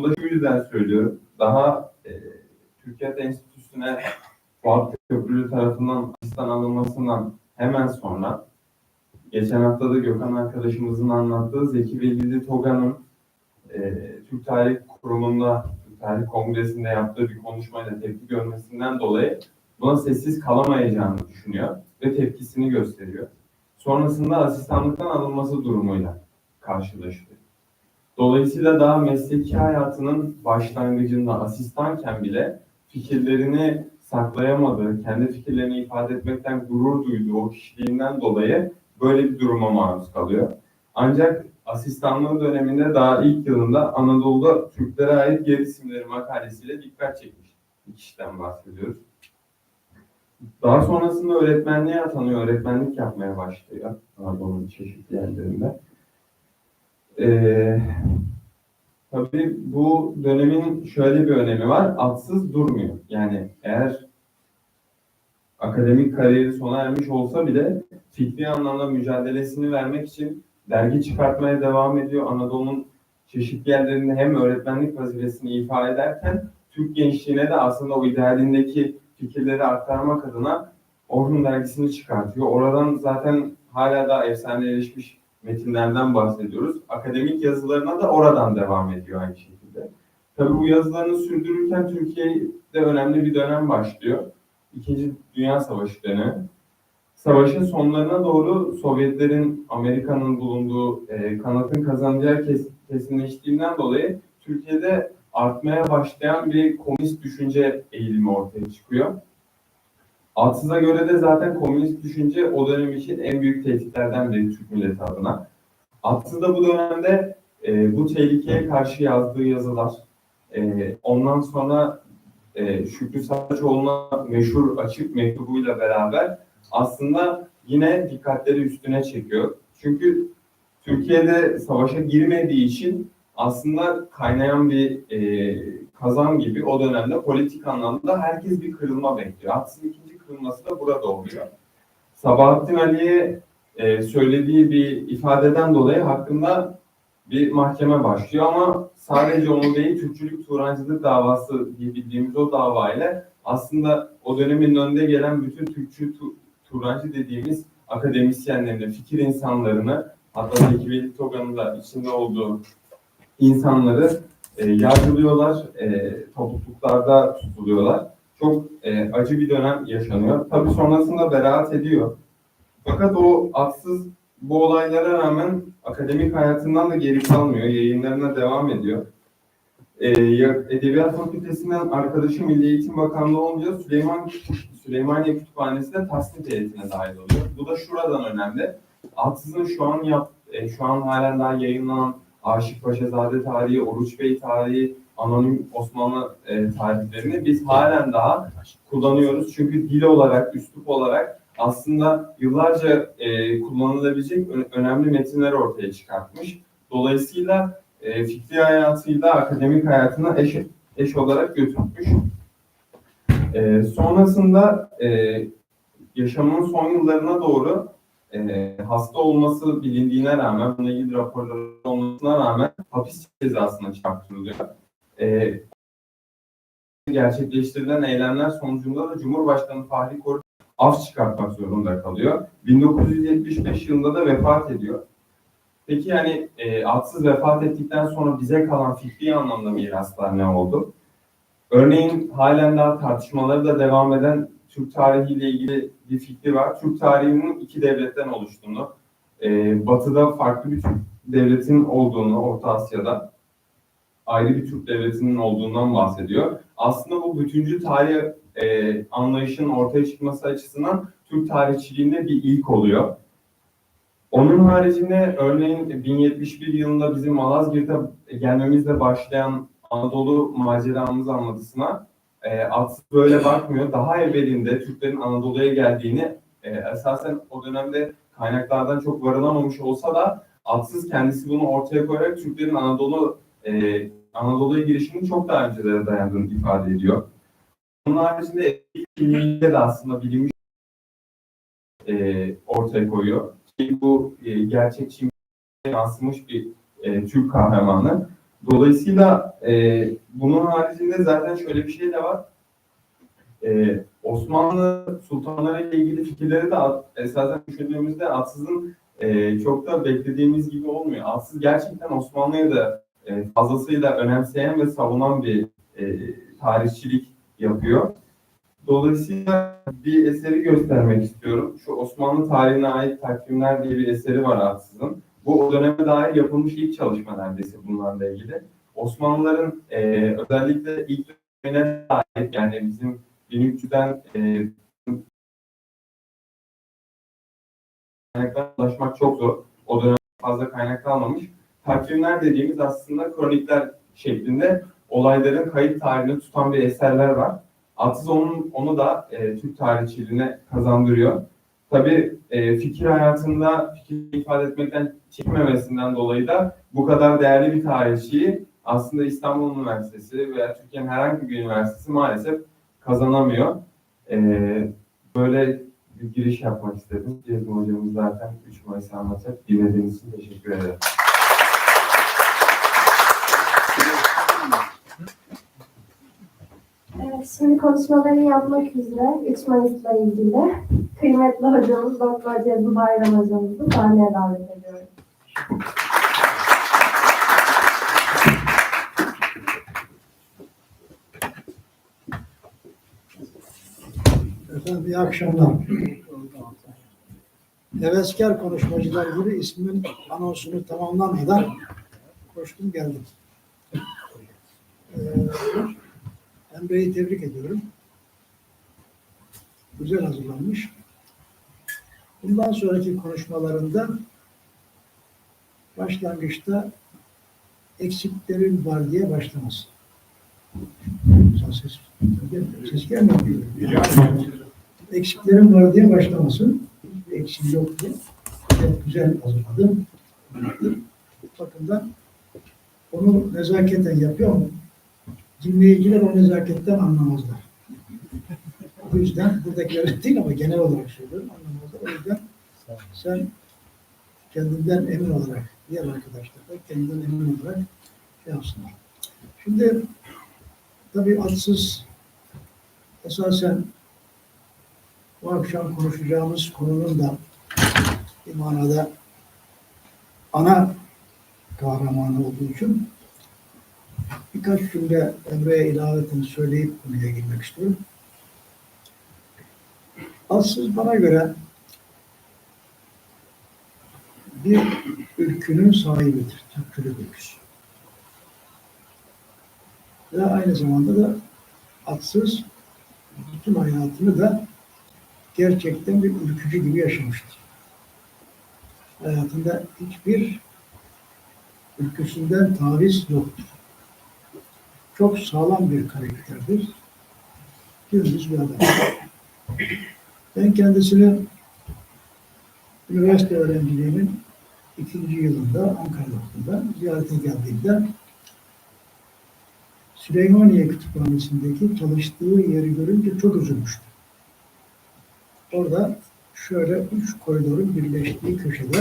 Bunu da şu yüzden söylüyorum. Daha e, Türkiye Enstitüsü'ne Fuat Köprülü tarafından asistan alınmasından hemen sonra geçen hafta da Gökhan arkadaşımızın anlattığı Zeki Velidi Toga'nın e, Türk Tarih Kurumu'nda, Türk Tarih Kongresi'nde yaptığı bir konuşmayla tepki görmesinden dolayı buna sessiz kalamayacağını düşünüyor ve tepkisini gösteriyor. Sonrasında asistanlıktan alınması durumuyla karşılaştı. Dolayısıyla daha mesleki hayatının başlangıcında asistanken bile fikirlerini saklayamadığı, kendi fikirlerini ifade etmekten gurur duyduğu o kişiliğinden dolayı böyle bir duruma maruz kalıyor. Ancak asistanlığı döneminde daha ilk yılında Anadolu'da Türklere ait yer isimleri makalesiyle dikkat çekmiş bir kişiden bahsediyoruz. Daha sonrasında öğretmenliğe atanıyor, öğretmenlik yapmaya başlıyor Anadolu'nun çeşitli yerlerinde. Ee, tabii bu dönemin şöyle bir önemi var, atsız durmuyor. Yani eğer akademik kariyeri sona ermiş olsa bile fikri anlamda mücadelesini vermek için dergi çıkartmaya devam ediyor. Anadolu'nun çeşitli yerlerinde hem öğretmenlik vazifesini ifa ederken Türk gençliğine de aslında o idealindeki fikirleri aktarmak adına Orhun dergisini çıkartıyor. Oradan zaten hala da efsaneleşmiş metinlerden bahsediyoruz. Akademik yazılarına da oradan devam ediyor aynı şekilde. Tabii bu yazılarını sürdürürken Türkiye'de önemli bir dönem başlıyor. İkinci Dünya Savaşı dönemi. Savaşın sonlarına doğru Sovyetlerin, Amerika'nın bulunduğu e, kanatın kazanacağı kes, kesinleştiğinden dolayı Türkiye'de artmaya başlayan bir komünist düşünce eğilimi ortaya çıkıyor. Atsız'a göre de zaten komünist düşünce o dönem için en büyük tehditlerden biri Türk milleti adına. Atsız da bu dönemde e, bu tehlikeye karşı yazdığı yazılar, e, ondan sonra e, Şükrü Saraçoğlu'na meşhur açık mektubuyla beraber aslında yine dikkatleri üstüne çekiyor. Çünkü Türkiye'de savaşa girmediği için aslında kaynayan bir e, kazan gibi o dönemde politik anlamda herkes bir kırılma bekliyor. Atsın ikinci kırılması da burada oluyor. Sabahattin Ali'ye e, söylediği bir ifadeden dolayı hakkında bir mahkeme başlıyor ama sadece onu değil Türkçülük Turancılık davası diye bildiğimiz o davayla aslında o dönemin önde gelen bütün Türkçü tu, Turancı dediğimiz akademisyenlerini, fikir insanlarını hatta Zeki Veli Toga'nın da içinde olduğu insanları e, yargılıyorlar, e, topluluklarda tutuluyorlar. Çok e, acı bir dönem yaşanıyor. Tabii sonrasında beraat ediyor. Fakat o atsız bu olaylara rağmen akademik hayatından da geri kalmıyor. Yayınlarına devam ediyor. Ee, Edebiyat Fakültesinden arkadaşı Milli Eğitim Bakanlığı olunca Süleyman Süleymaniye Kütüphanesi'ne tasnif heyetine dahil oluyor. Bu da şuradan önemli. Atsız'ın şu an yap, e, şu an halen daha yayınlanan Aşık Paşazade tarihi, Oruç Bey tarihi, anonim Osmanlı e, tarihlerini biz halen daha kullanıyoruz. Çünkü dil olarak, üslup olarak aslında yıllarca e, kullanılabilecek önemli metinler ortaya çıkartmış. Dolayısıyla e, fikri hayatıyla akademik hayatına eş, eş olarak götürmüş. E, sonrasında e, yaşamının son yıllarına doğru e, hasta olması bilindiğine rağmen, bununla ilgili raporlar olmasına rağmen hapis cezasına çarptırılıyor. E, gerçekleştirilen eylemler sonucunda da Cumhurbaşkanı Fahri Koruç af çıkartmak zorunda kalıyor. 1975 yılında da vefat ediyor. Peki yani e, atsız vefat ettikten sonra bize kalan fikri anlamda miraslar ne oldu? Örneğin halen daha tartışmaları da devam eden Türk tarihiyle ilgili bir fikri var. Türk tarihinin iki devletten oluştuğunu, e, batıda farklı bir Türk devletinin olduğunu, Orta Asya'da ayrı bir Türk devletinin olduğundan bahsediyor. Aslında bu bütüncül tarih e, anlayışının ortaya çıkması açısından Türk tarihçiliğinde bir ilk oluyor. Onun haricinde örneğin 1071 yılında bizim Malazgirt'e gelmemizle başlayan Anadolu maceramız anlatısına e, Atsız böyle bakmıyor. Daha evvelinde Türklerin Anadolu'ya geldiğini e, esasen o dönemde kaynaklardan çok varılamamış olsa da Atsız kendisi bunu ortaya koyarak Türklerin Anadolu e, Anadolu'ya girişinin çok daha öncelere dayandığını ifade ediyor. Onun haricinde kimliğinde de aslında bilinmiş e, ortaya koyuyor. Ki bu e, gerçekçi yansımış bir e, Türk kahramanı. Dolayısıyla e, bunun haricinde zaten şöyle bir şey de var. E, Osmanlı sultanları ile ilgili fikirleri de esasen düşündüğümüzde Atsız'ın e, çok da beklediğimiz gibi olmuyor. Atsız gerçekten Osmanlı'yı da e, fazlasıyla önemseyen ve savunan bir e, tarihçilik yapıyor. Dolayısıyla bir eseri göstermek istiyorum. Şu Osmanlı tarihine ait takvimler diye bir eseri var Atsız'ın. Bu o döneme dair yapılmış ilk çalışma neredeyse bunlarla ilgili. Osmanlıların e, özellikle ilk dönemine dair yani bizim 1300'den e, kaynaklara ulaşmak çok zor. O dönem fazla kaynak kalmamış. Takvimler dediğimiz aslında kronikler şeklinde olayların kayıt tarihini tutan bir eserler var. Atsız onun, onu da e, Türk tarihçiliğine kazandırıyor. Tabii e, fikir hayatında fikir ifade etmekten çekmemesinden dolayı da bu kadar değerli bir tarihçiyi aslında İstanbul Üniversitesi veya Türkiye'nin herhangi bir üniversitesi maalesef kazanamıyor. E, böyle bir giriş yapmak istedim. Cezmi hocamız zaten 3 Mayıs'ı anlatacak. Dinlediğiniz için teşekkür ederim. Şimdi konuşmalarını yapmak üzere 3 Mayıs'la ilgili kıymetli hocamız Doktor Cezmi Bayram hocamızı sahneye davet ediyorum. Efendim iyi akşamlar. Heveskar konuşmacılar gibi ismin anonsunu tamamlamadan koştum geldim. Ee, Emre'yi tebrik ediyorum. Güzel hazırlanmış. Bundan sonraki konuşmalarında başlangıçta eksiklerin var diye başlaması. Ses, ses gelmiyor. Eksiklerin var diye başlamasın. Eksiği yoktu. Çok güzel hazırladım. Bu bakımdan onu nezaketen yapıyor mu? Dinleyiciler o nezaketten anlamazlar. O yüzden buradakiler değil ama genel olarak söylüyorum anlamazlar. O yüzden sen kendinden emin olarak diğer arkadaşlar da kendinden emin olarak şey yapsınlar. Şimdi tabii adsız esasen bu akşam konuşacağımız konunun da bir manada ana kahramanı olduğu için birkaç cümle Emre'ye ilaveten söyleyip konuya girmek istiyorum. Aslında bana göre bir ülkünün sahibidir, Türkçülük ülküsü. Ve aynı zamanda da atsız bütün hayatını da gerçekten bir ülkücü gibi yaşamıştır. Hayatında hiçbir ülküsünden taviz yoktur. Çok sağlam bir karakterdir. Dümdüz bir adam. Ben kendisini üniversite öğrenciliğimin ikinci yılında Ankara'da ziyarete geldiğimde Süleymaniye Kütüphanesi'ndeki çalıştığı yeri görünce çok üzülmüştüm. Orada şöyle üç koridorun birleştiği köşede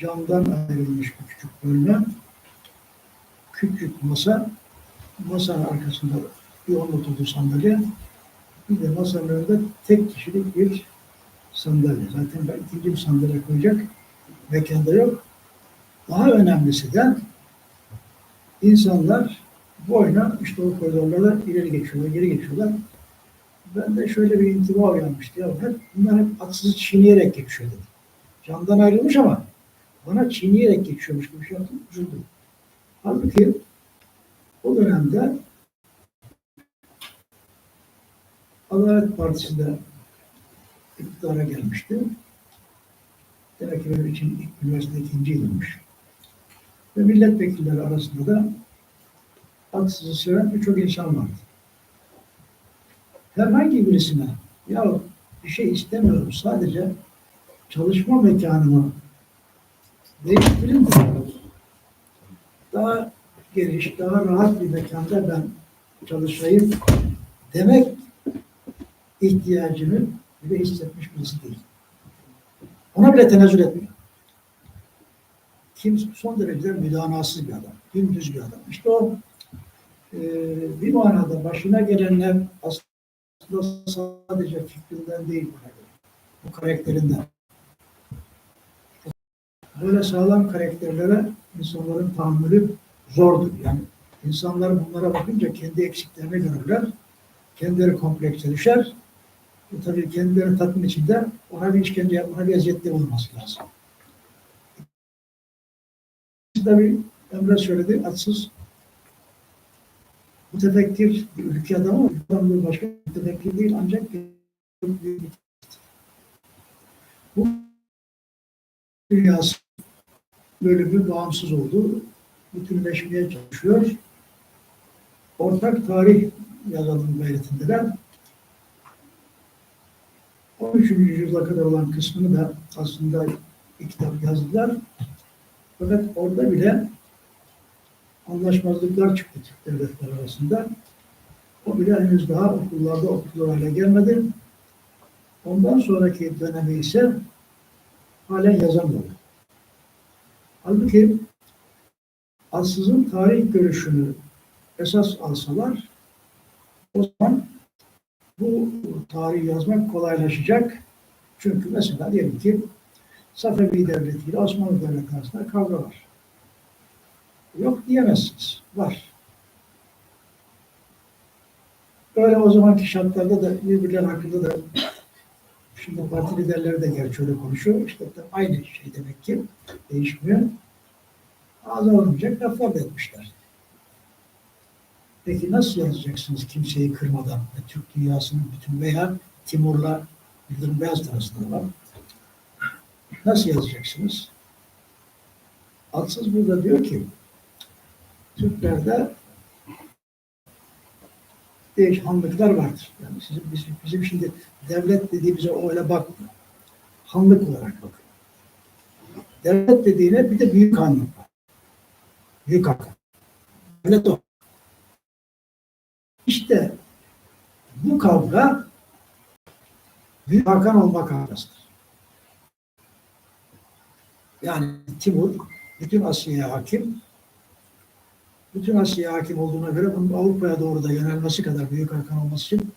camdan ayrılmış bir küçük bölme, küçük masa, masanın arkasında bir on oturduğu sandalye, bir de masanın önünde tek kişilik bir sandalye. Zaten ben ikinci bir sandalye koyacak mekanda yok. Daha önemlisi de insanlar boyuna işte o koridorlarda ileri geçiyorlar, geri geçiyorlar. Ben de şöyle bir intiba uyanmıştı. Ya hep, bunlar hep atsızı çiğneyerek geçiyor dedi. Camdan ayrılmış ama bana çiğneyerek geçiyormuş gibi bir şey yaptım. Üzüldüm. Halbuki o dönemde Adalet Partisi de iktidara gelmişti. Demek ki benim için ilk üniversite ikinci yılmış. Ve milletvekilleri arasında da atsızı seven birçok insan vardı herhangi birisine ya bir şey istemiyorum sadece çalışma mekanımı değiştirin de daha geniş, daha rahat bir mekanda ben çalışayım demek ihtiyacını bile hissetmiş birisi değil. Ona bile tenezzül etmiyor. kim son derece müdanasız bir adam, dümdüz bir adam. İşte o e, bir manada başına gelenler aslında sadece fikrinden değil göre. Bu karakterinden. Böyle sağlam karakterlere insanların tahammülü zordur. Yani insanlar bunlara bakınca kendi eksiklerini görürler. Kendileri komplekse düşer. Bu tabii kendileri tatmin içinde ona bir işkence yapmana bir eziyette olması lazım. Tabii Emre söyledi, atsız mütefekkir bir ülke adamı, adam bir başka mütefekkir değil ancak bir bu dünyası bir bağımsız oldu. Bütünleşmeye çalışıyor. Ortak tarih yazalım gayretindeler. 13. yüzyıla kadar olan kısmını da aslında bir kitap yazdılar. Fakat orada bile anlaşmazlıklar çıktı Türk devletler arasında. O bile henüz daha okullarda okutulur hale gelmedi. Ondan sonraki dönemi ise halen yazamıyor. Halbuki Atsız'ın tarih görüşünü esas alsalar o zaman bu tarih yazmak kolaylaşacak. Çünkü mesela diyelim ki Safevi Devleti ile Osmanlı Devleti arasında kavga var. Yok diyemezsiniz. Var. Böyle o zamanki şartlarda da birbirleri hakkında da şimdi parti liderleri de gerçi öyle konuşuyor. İşte aynı şey demek ki değişmiyor. Ağza olmayacak laflar da etmişler. Peki nasıl yazacaksınız kimseyi kırmadan? Türk dünyasının bütün veya Timur'la Yıldırım Beyazıt arasında var. Nasıl yazacaksınız? Atsız burada diyor ki Türklerde değişik vardır. Yani sizin, bizim, bizim şimdi devlet dediğimize öyle bakmıyor. Hanlık olarak bakıyor. Devlet dediğine bir de büyük hanlık var. Büyük hakan. Devlet o. İşte bu kavga Büyük Hakan olma kavgasıdır. Yani Timur bütün Asya'ya hakim. Bütün Asya'ya hakim olduğuna göre bunun Avrupa'ya doğru da yönelmesi kadar Büyük Hakan olması için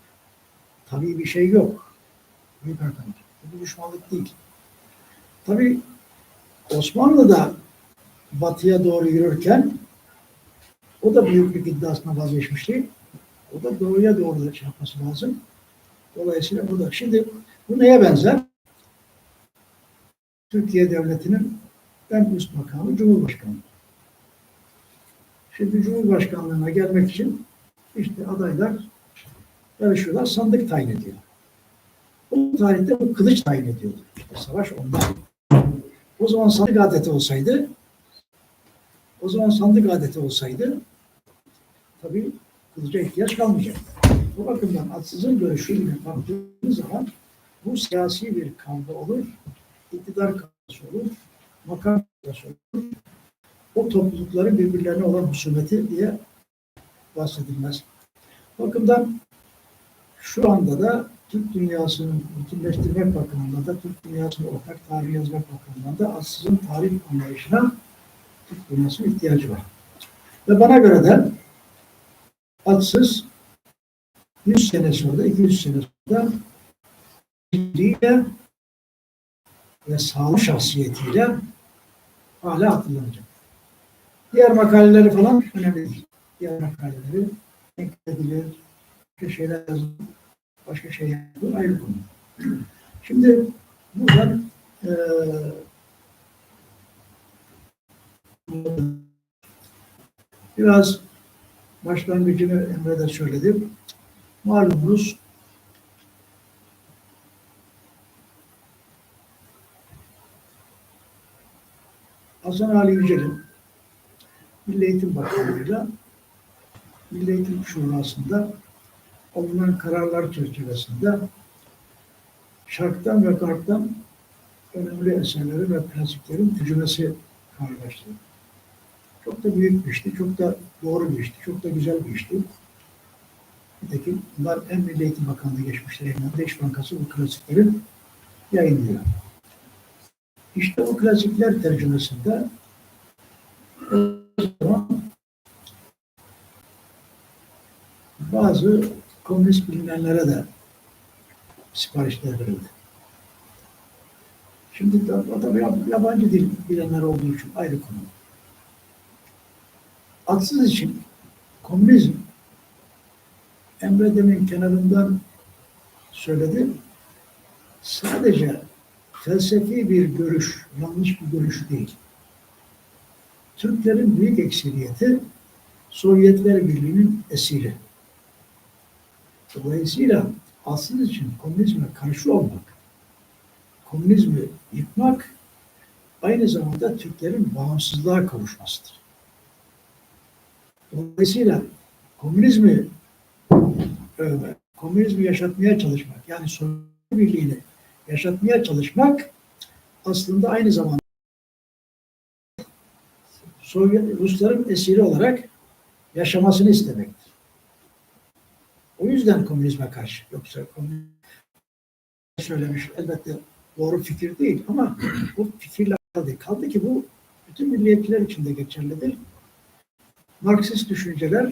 tabii bir şey yok. Büyük Hakan. Bu düşmanlık değil. Tabii Osmanlı da batıya doğru yürürken o da büyüklük iddiasına vazgeçmişti. O da doğuya doğru da şey lazım. Dolayısıyla bu da. Şimdi bu neye benzer? Türkiye Devleti'nin en üst makamı Cumhurbaşkanlığı. Şimdi Cumhurbaşkanlığına gelmek için işte adaylar yarışıyorlar, sandık tayin ediyor. O tarihte bu kılıç tayin ediyordu. İşte savaş ondan. O zaman sandık adeti olsaydı o zaman sandık adeti olsaydı tabii kılıca ihtiyaç kalmayacaktı. Bu bakımdan atsızın görüşüyle baktığımız zaman bu siyasi bir kavga olur, iktidar kavgası olur, makam kavgası olur. O toplulukların birbirlerine olan husumeti diye bahsedilmez. Bu bakımdan şu anda da Türk dünyasının bütünleştirmek bakımından da Türk dünyasının ortak tarih yazmak bakımından da atsızın tarih anlayışına Türk dünyasının ihtiyacı var. Ve bana göre de atsız 100 sene sonra, 200 sene sonra bilgiyle ve sağlık şahsiyetiyle hala hatırlanacak. Diğer makaleleri falan önemli değil. Diğer makaleleri edilir, başka şeyler yazılır, başka şey yapılır, ayrı konu. Şimdi buradan e, biraz başlangıcını Emre de söyledi. Malumunuz Hasan Ali Yücel'in Milli Eğitim Bakanlığı'yla Milli Eğitim Şurası'nda alınan kararlar çerçevesinde Şark'tan ve Garp'tan önemli eserleri ve klasiklerin tercümesi kararlaştı. Çok da büyük bir işti, çok da doğru bir işti, çok da güzel bir işti. Nitekim bunlar en Milli Eğitim Bakanlığı geçmişler yayınlandı. İş Bankası bu klasikleri yayınlıyor. İşte o klasikler tercümesinde zaman bazı komünist bilinenlere de siparişler verildi. Şimdi de, o da yab- yabancı dil bilenler olduğu için ayrı konu. Atsız için komünizm Emre demin kenarından söyledi. Sadece felsefi bir görüş, yanlış bir görüş değil. Türklerin büyük ekseriyeti Sovyetler Birliği'nin esiri. Dolayısıyla asıl için komünizme karşı olmak, komünizmi yıkmak aynı zamanda Türklerin bağımsızlığa kavuşmasıdır. Dolayısıyla komünizmi övmek, komünizmi yaşatmaya çalışmak, yani Sovyet Birliği'ni yaşatmaya çalışmak aslında aynı zamanda Sovyet Rusların esiri olarak yaşamasını istemektir. O yüzden komünizme karşı. Yoksa komünizm söylemiş elbette doğru fikir değil ama bu fikirle değil. Kaldı ki bu bütün milliyetçiler için de geçerlidir. Marksist düşünceler